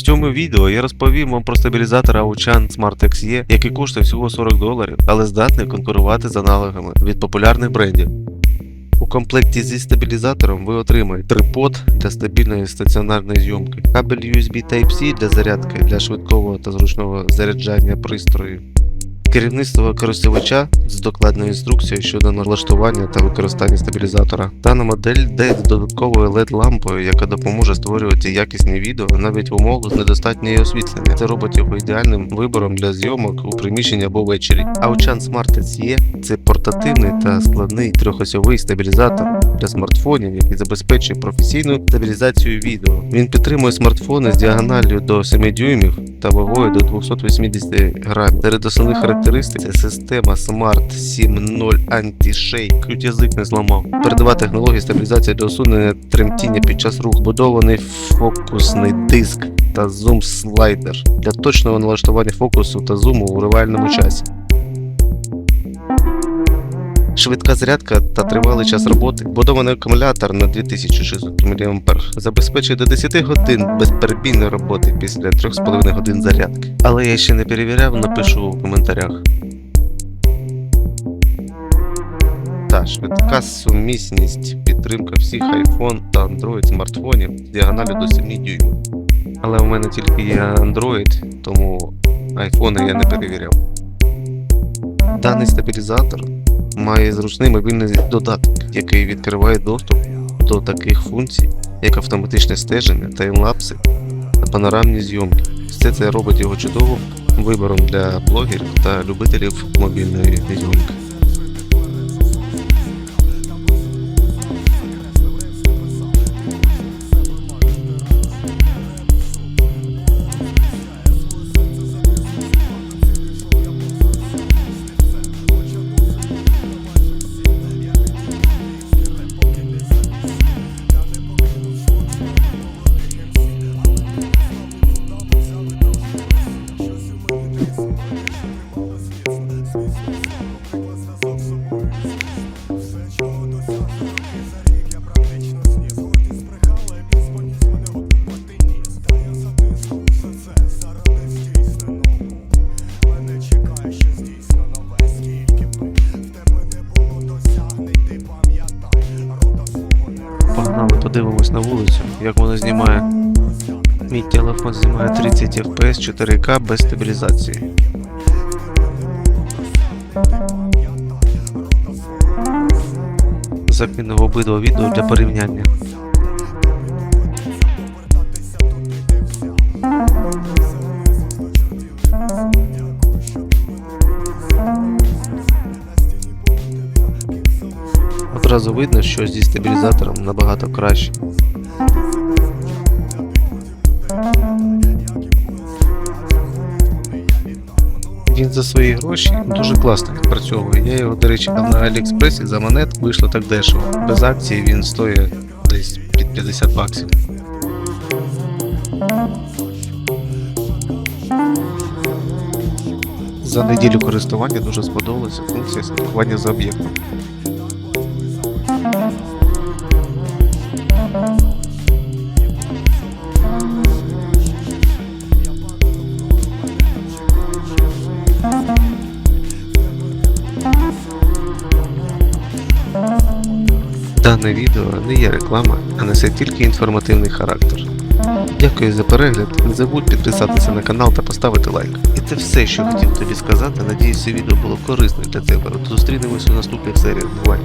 В цьому відео я розповім вам про стабілізатор Auchan Smart XE, який коштує всього 40 доларів, але здатний конкурувати з аналогами від популярних брендів. У комплекті зі стабілізатором ви отримаєте трипод для стабільної стаціонарної зйомки, кабель USB Type-C для зарядки для швидкого та зручного заряджання пристрою, керівництво користувача з докладною інструкцією щодо налаштування та використання стабілізатора. Дана модель йде з додатковою LED лампою, яка допоможе створювати якісні відео навіть в умовах недостатньої освітлення. Це робить його ідеальним вибором для зйомок у приміщенні або ввечері. Auchan Smart SE – це портативний та складний трьохосьовий стабілізатор для смартфонів, який забезпечує професійну стабілізацію відео. Він підтримує смартфони з діагоналлю до 7 дюймів та вагою до 280 грамів. Серед основних характеристик це система Smart 7.0 Anti-Shake, Ключ язик не зламав. Передова технологія стабілізації до усунення тремтіння під час руху, будований фокусний диск та зум слайдер для точного налаштування фокусу та зуму у реальному часі. Швидка зарядка та тривалий час роботи. Будований акумулятор на 2600 мА забезпечує до 10 годин безперебійної роботи після 3,5 годин зарядки. Але я ще не перевіряв, напишу у коментарях. Та швидка сумісність, підтримка всіх iPhone та Android смартфонів з діагоналю до 7 дюймів. Але у мене тільки є Android, тому iPhone я не перевіряв. Даний стабілізатор має зручний мобільний додаток, який відкриває доступ до таких функцій, як автоматичне стеження, таймлапси та панорамні зйомки. Все це робить його чудовим вибором для блогерів та любителів мобільної зйомки. Подивимось на вулицю, як воно знімає. Мій телефон знімає 30 FPS 4К без стабілізації. Закинув обидва відео для порівняння. Одразу видно, що зі стабілізатором набагато краще. Він за свої гроші дуже класно відпрацьовує. Я його, до речі, на Аліекспресі за монет вийшло так дешево. Без акції він стоїть десь під 50 баксів. За неділю користування дуже сподобалася функція слідкування за об'єктом. Дане відео не є реклама, а несе тільки інформативний характер. Дякую за перегляд. Не забудь підписатися на канал та поставити лайк. І це все, що хотів тобі сказати. Надіюсь, це відео було корисним для тебе. Зустрінемось у наступних серіях. Бувай!